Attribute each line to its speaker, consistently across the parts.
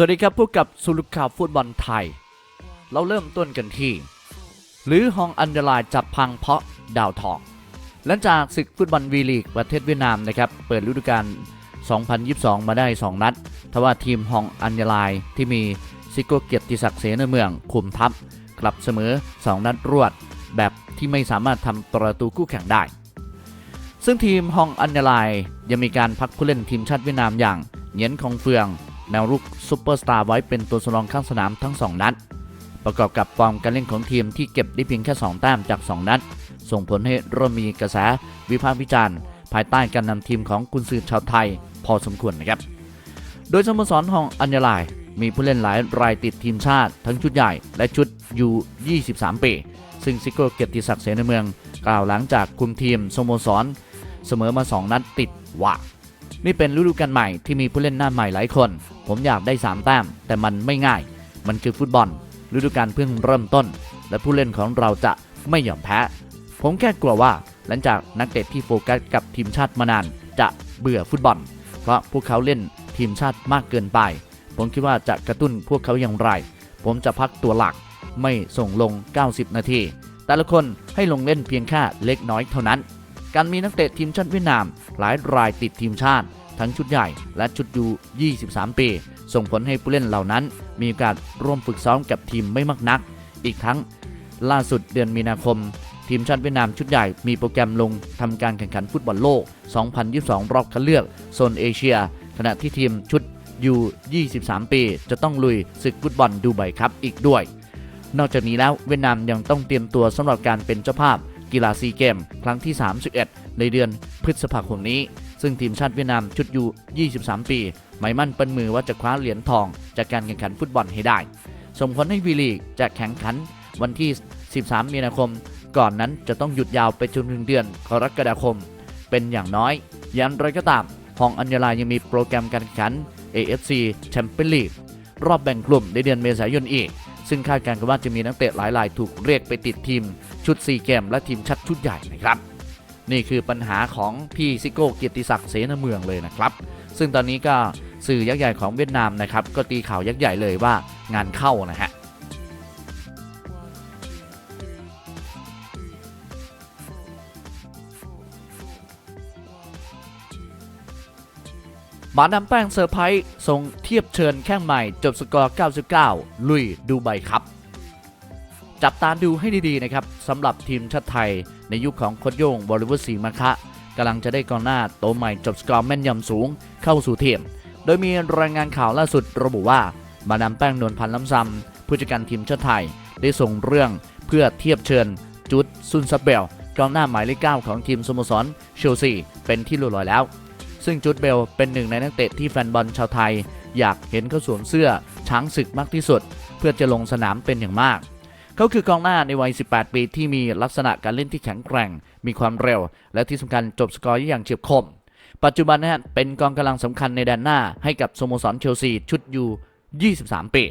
Speaker 1: สวัสดีครับพบกับสุลุข่าวฟุตบอลไทย เราเริ่มต้นกันที่หรือฮองอันเดลน์จับพังเพราะดาวทอง หลังจากศึกฟุตบอลวีลีกประเทศเวียดนามนะครับเปิดฤดูกาล 2022 มาได้ 2 นัดทว่าทีมฮองอันเดลน์ที่มีซิโกเกียรติศักดิ์เสนเมืองคุมทัพ กลับเสมอ 2 นัดรวด แบบที่ไม่สามารถทำประตูคู่แข่งได้ ซึ่งทีมฮองอันเดลน์ยังมีการพักผู้เล่นทีมชาติเวียดนามอย่างเหงียนคองเฟือง แนวรุกซูเปอร์สตาร์ไว้เป็นตัวสำรองข้างสนามทั้ง 2 นัด ประกอบกับฟอร์มการเล่นของทีมที่เก็บได้เพียงแค่ 2 แต้มจาก 2 นัด ส่งผลให้เริ่มมีกระแสวิพากษ์วิจารณ์ ภายใต้การนำทีมของกุนซือชาวไทย พอสมควรนะครับ โดยสโมสรของอัญญาลายมีผู้เล่นหลายรายติดทีมชาติ ทั้งชุดใหญ่และชุดยู23 ปี ซึ่งซิโก้เกียรติศักดิ์เสนเมือง กล่าวหลังจากคุมทีมสโมสร เสมอมา 2 นัดติดว่า นี่เป็นฤดูกาลใหม่ที่มีผู้เล่นหน้าใหม่หลายคน ผมอยากได้ 3 แต้ม แต่มันไม่ง่าย มันคือฟุตบอล ฤดูกาลเพิ่งเริ่มต้น และผู้เล่นของเราจะไม่ยอมแพ้ ผมแค่กลัวว่า หลังจากนักเตะที่โฟกัสกับทีมชาติมานาน จะเบื่อฟุตบอล เพราะพวกเขาเล่นทีมชาติมากเกินไป ผมคิดว่าจะกระตุ้นพวกเขาอย่างไร ผมจะพักตัวหลักไม่ส่งลง 90 นาที แต่ละคนให้ลงเล่นเพียงแค่เล็กน้อยเท่านั้น การมีนักเตะทีมชาติเวียดนาม หลายรายติดทีมชาติ ทั้งชุดใหญ่และชุดยู 23 ปี ส่งผลให้ผู้เล่นเหล่านั้น มีกาสร่วมฝึกซ้อมกับทีมไม่มากนัก อีกทั้ง ล่าสุดเดือนมีนาคม ทีมชาติเวียดนามชุดใหญ่มีโปรแกรมลงทำการแข่งขันฟุตบอลโลก 2022 รอบคัดเลือกโซนเอเชีย ขณะที่ทีมชุดยู 23 ปี จะต้องลุยศึกฟุตบอลดูไบครับอีกด้วย นอกจากนี้แล้วเวียดนามยังต้องเตรียมตัวสำหรับการเป็นเจ้าภาพกีฬาซีเกม ครั้งที่ 31 ในเดือนพฤษภาคมนี้ ซึ่งทีมชาติเวียดนามชุดยู23 ปีหมายมั่นเป็นมือว่าจะคว้าเหรียญทอง จากการแข่งขันฟุตบอลให้ได้ส่งผลให้วีลีกจะแข่งขันวันที่ 13 มีนาคม ก่อนนั้นจะต้องหยุดยาวไปจนถึงเดือนกรกฎาคม เป็นอย่างน้อยอย่างไรก็ตามฮองอัญญาลายังมีโปรแกรมการแข่งขัน AFC Champions League รอบแบ่งกลุ่มในเดือนเมษายนอีก ซึ่งคาดการณ์กันว่าจะมีนักเตะหลายรายถูกเรียกไปติดทีมชุด 4 เกมและทีมชัดชุดใหญ่นะครับ นี่คือปัญหาของพี่ซิโก้เกียรติศักดิ์เสนเมืองเลยนะครับ ซึ่งตอนนี้ก็สื่อยักษ์ใหญ่ของเวียดนามนะครับ ก็ตีข่าวยักษ์ใหญ่เลยว่างานเข้านะฮะหมาดำแป้งเซอร์ไพรส์ส่งเทียบเชิญแข้งใหม่ จบสกอร์ 99 ลุยดูไบครับ จับตาดูให้ดีๆนะครับสำหรับทีมชาติไทย ในยุคของโคดโยงบริวุฒิศรีมะคะกำลังจะได้กองหน้าโตใหม่จบสกอร์แม่นยำสูงเข้าสู่ทีม โดยมีรายงานข่าวล่าสุดระบุว่า มาดามแป้งนวลพันธ์ล้ำซำผู้จัดการทีมชาติไทย ได้ส่งเรื่องเพื่อเทียบเชิญ จุดซุนซับเบลกองหน้าหมายเลข9ของทีมสโมสรเชลซีเป็นที่เรียบร้อยแล้ว ซึ่งจุดเบลเป็นหนึ่งในนักเตะที่แฟนบอลชาวไทย อยากเห็นเขาสวมเสื้อช้างศึกมากที่สุด เพื่อจะลงสนามเป็นอย่างมาก เขาคือกองหน้าในวัย 18 ปีที่มีลักษณะการเล่นที่แข็งแกร่ง มีความเร็ว และที่สำคัญจบสกอร์อย่างเฉียบคม ปัจจุบันนะฮะเป็นกองกำลังสำคัญในแดนหน้าให้กับสโมสรเชลซีชุดยู23 ปี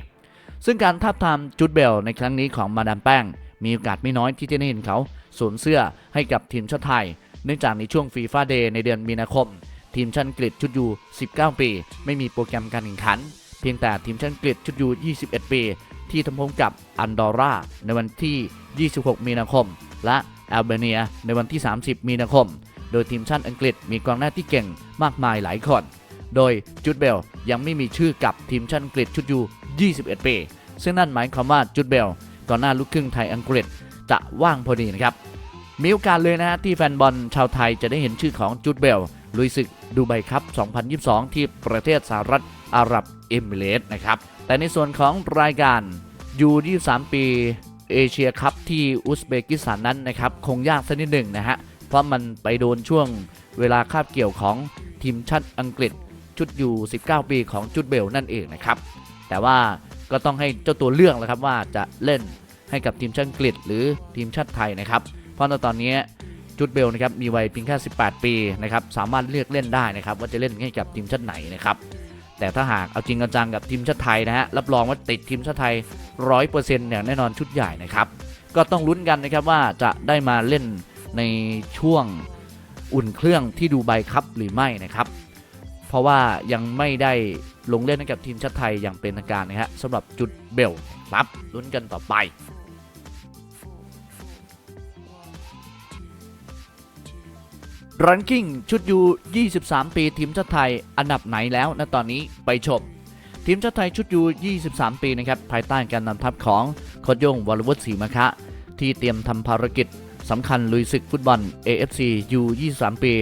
Speaker 1: ซึ่งการทับทามจุดเบลในครั้งนี้ของมาดามแป้ง มีโอกาสไม่น้อยที่จะได้เห็นเขาสวมเสื้อให้กับทีมชาติไทย เนื่องจากในช่วงฟีฟ่าเดย์ในเดือนมีนาคม ทีมชาติอังกฤษชุดยู19 ปี ไม่มีโปรแกรมการแข่งขัน เพียงแต่ทีมชาติอังกฤษชุดยู21 ปี ที่ทำพงกับอันดอร่าในวันที่ 26 มีนาคม และแอลเบเนียในวันที่ 30 มีนาคม โดยทีมชาติอังกฤษมีกองหน้าที่เก่งมากมายหลายคน โดยจุดเบลยังไม่มีชื่อกับทีมชาติอังกฤษชุดยู 21 ปี ซึ่งนั่นหมายความว่าจุดเบลกองหน้าลูกครึ่งไทยอังกฤษจะว่างพอดีนะครับ มีโอกาสเลยนะฮะที่แฟนบอลชาวไทยจะได้เห็นชื่อของจุดเบลลุยศึกดูไบครับ 2022 ที่ประเทศสหรัฐอาหรับ เอมิเรตนะครับ แต่ในส่วนของรายการยู23 ปีเอเชียคัพที่อุซเบกิสถานนั้นนะครับ คงยากสักนิดหนึ่งนะฮะ เพราะมันไปโดนช่วงเวลาคาบเกี่ยวของทีมชาติอังกฤษชุดอยู่19 ปีของจุดเบลนั่นเองนะครับ แต่ว่าก็ต้องให้เจ้าตัวเลือกแล้วครับว่าจะเล่นให้กับทีมชาติอังกฤษหรือทีมชาติไทยนะครับ เพราะตอนนี้จุดเบลนะครับมีวัยเพียงแค่ 18 ปีนะครับสามารถเลือกเล่นได้นะครับว่าจะเล่นให้กับทีมชาติไหนนะครับ แต่ถ้าหากเอาจริงเอาจังกับทีมชาติไทยนะฮะรับรองว่าติดทีมชาติไทย100%อร์เซ็นต์อย่างแน่นอนชุดใหญ่นะครับก็ต้องลุ้นกันนะครับว่าจะได้มาเล่นในช่วงอุ่นเครื่องที่ดูไบครับหรือไม่นะครับ เพราะว่ายังไม่ได้ลงเล่นให้กับทีมชาติไทยอย่างเป็นทางการนะฮะสำหรับจุดเบลครับลุ้นกันต่อไป รันกิ้งชุดยู 23 ปีทีมชาติไทยอันดับไหนแล้วนตอนนี้ไปชม ทีมชาติไทยชุดยู 23 ปีนะครับภายใต้การนำทัพของโคชยงวรวุฒิศรีมะคะ ที่เตรียมทำภารกิจสำคัญลุยศึกฟุตบอล AFC U 23 ปี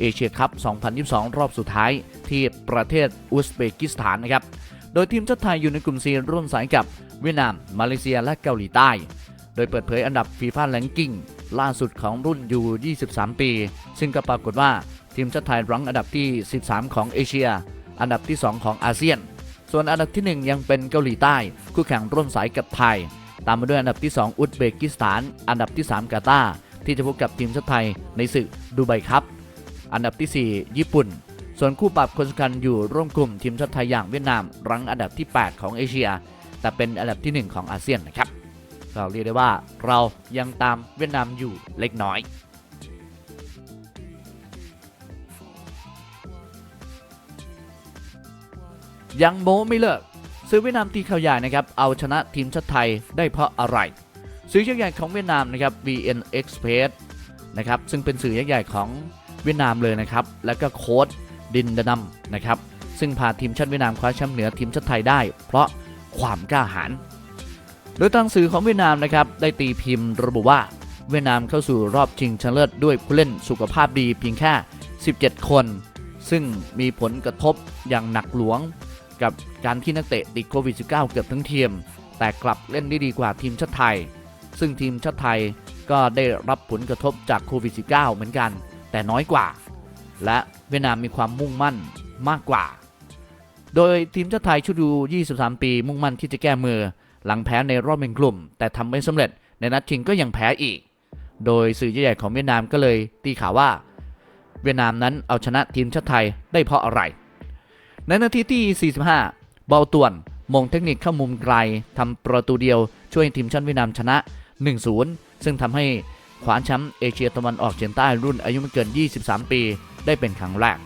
Speaker 1: เอเชียคัพ 2022 รอบสุดท้ายที่ประเทศอุซเบกิสถานนะครับ โดยทีมชาติไทยอยู่ในกลุ่ม C ร่วมสายกับเวียดนาม มาเลเซียและเกาหลีใต้ โดยเปิดเผยอันดับฟีฟ่าแ a งกิ้ง ล่าสุดของรุ่นยู23 ปี ซึ่งก็ปรากฏว่าทีมชาติไทยรั้งอันดับที่ 13 ของเอเชีย อันดับที่ 2 ของอาเซียน ส่วนอันดับที่ 1 ยังเป็นเกาหลีใต้ คู่แข่งร่วมสายกับไทย ตามมาด้วยอันดับที่ 2 อุซเบกิสถาน อันดับที่ 3 กาตาร์ที่จะพบกับทีมชาติไทยในศึกดูไบครับ อันดับที่ 4 ญี่ปุ่น ส่วนคู่ปรับคนสำคัญอยู่ร่วมกลุ่มทีมชาติไทยอย่างเวียดนาม รั้งอันดับที่ 8 ของเอเชีย แต่เป็นอันดับที่ 1 ของอาเซียนนะครับ ก็เรียกได้ว่าเรายังตามเวียดนามอยู่เล็กน้อยยังโม้ไม่เลิกซื้อเวียดนามตีข่าวใหญ่นะครับ เอาชนะทีมชาติไทยได้เพราะอะไร สื่อยักษ์ใหญ่ของเวียดนามนะครับ VN Express นะครับ ซึ่งเป็นสื่อยักษ์ใหญ่ของเวียดนามเลยนะครับ แล้วก็โค้ดดินดนัมนะครับ ซึ่งพาทีมชาติเวียดนามคว้าแชมป์เหนือทีมชาติไทยได้ เพราะความกล้าหาญ โดยทางสื่อของเวียดนามนะครับได้ตีพิมพ์ระบุว่า เวียดนามเข้าสู่รอบชิงชนะเลิศด้วยผู้เล่นสุขภาพดีเพียงแค่ 17 คน ซึ่งมีผลกระทบอย่างหนักหลวง กับการที่นักเตะติดโควิด -19 เกือบทั้งทีม แต่กลับเล่นได้ดีกว่าทีมชาติไทย ซึ่งทีมชาติไทยก็ได้รับผลกระทบจากโควิด -19 เหมือนกัน แต่น้อยกว่า และเวียดนามมีความมุ่งมั่นมากกว่า โดยทีมชาติไทยชุดยู23 ปีมุ่งมั่นที่จะแก้มือ หลังแพ้ในรอบเป็นกลุ่ม แต่ทำไม่สำเร็จในนัดชิงก็ยังแพ้อีก โดยสื่อใหญ่ๆของเวียดนามก็เลยตีข่าวว่า เวียดนามนั้นเอาชนะทีมชาติไทยได้เพราะอะไร ในนาทีที่ 45 เบาต่วน มงเทคนิคเข้ามุมไกลทำประตูเดียวช่วยให้ทีมชาติเวียดนามชนะ 1-0 ซึ่งทำให้ขวานแชมป์เอเชียตะวันออกเฉียงใต้รุ่นอายุไม่เกิน 23 ปี ได้เป็นครั้งแรก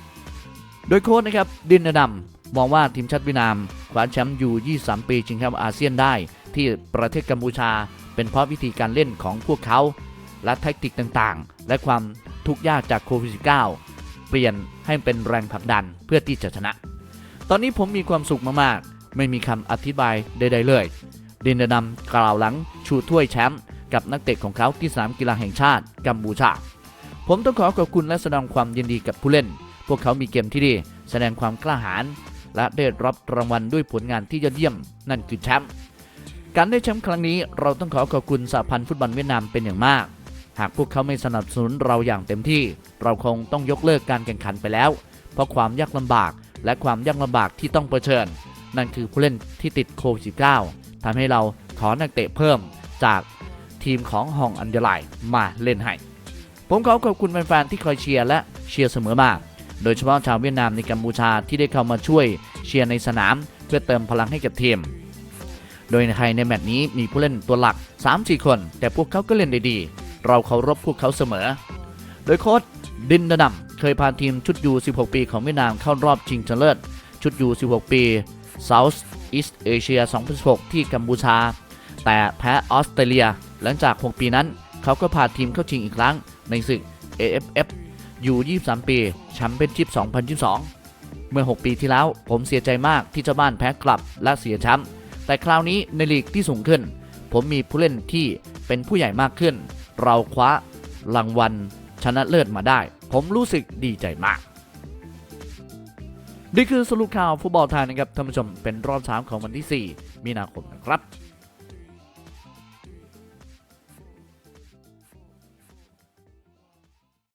Speaker 1: โดยโค้ชนะครับดินดำ มองว่าทีมชาติเวียดนามคว้าแชมป์ยู่23 ปีชิงแชมป์อาเซียนได้ ที่ประเทศกัมพูชา เป็นเพราะวิธีการเล่นของพวกเขา และแทคติกต่างๆ และความทุกข์ยากจากโควิด -19 เปลี่ยนให้เป็นแรงผลักดันเพื่อที่จะชนะ ตอนนี้ผมมีความสุขมากๆ ไม่มีคำอธิบายใดๆเลย ดินดำกล่าวหลังชูถ้วยแชมป์กับนักเตะของเขาที่สนามกีฬาแห่งชาติกัมพูชา ผมต้องขอขอบคุณและแสดงความยินดีกับผู้เล่น พวกเขามีเกมที่ดี แสดงความกล้าหาญ และได้รับรางวัลด้วยผลงานที่ยอดเยี่ยม นั่นคือแชมป์การได้แชมป์ครั้งนี้เราต้องขอขอบคุณสหพันธ์ฟุตบอลเวียดนามเป็นอย่างมาก หากพวกเขาไม่สนับสนุนเราอย่างเต็มที่ เราคงต้องยกเลิกการแข่งขันไปแล้ว เพราะความยากลำบากและความยากลำบากที่ต้องเผชิญ นั่นคือผู้เล่นที่ติดโควิด -19 ทำให้เราขอนักเตะเพิ่มจากทีมของฮองอันเดอร์ไลน์มาเล่นให้ ผมขอขอบคุณแฟนๆที่คอยเชียร์และเชียร์เสมอมา โดยเฉพาะชาวเวียดนามในกัมพูชาที่ได้เข้ามาช่วยเชียร์ในสนาม เพื่อเติมพลังให้กับทีม โดยในไทยในแมตช์นี้มีผู้เล่นตัวหลัก 3-4 คน แต่พวกเขาก็เล่นได้ดี เราเคารพพวกเขาเสมอ โดยโค้ชดินดนัมเคยพาทีมชุดยู 16 ปีของเวียดนามเข้ารอบชิงชนะเลิศชุดยู 16 ปี South East Asia 2016 ที่กัมพูชา แต่แพ้ออสเตรเลีย หลังจาก 6 ปีนั้น เขาก็พาทีมเข้าชิงอีกครั้งในศึก AFF อยู่ 23 ปีแชมเปี้ยนชิพ 2022 เมื่อ 6 ปีที่แล้ว ผมเสียใจมากที่เจ้าบ้านแพ้กลับและเสียแชมป์แต่คราวนี้ในลีกที่สูงขึ้น ผมมีผู้เล่นที่เป็นผู้ใหญ่มากขึ้น เราคว้ารางวัลชนะเลิศมาได้ ผมรู้สึกดีใจมาก นี่คือสรุปข่าวฟุตบอลไทยนะครับท่านผู้ชมเป็นรอบเช้าของวันที่ 4 มีนาคมนะครับ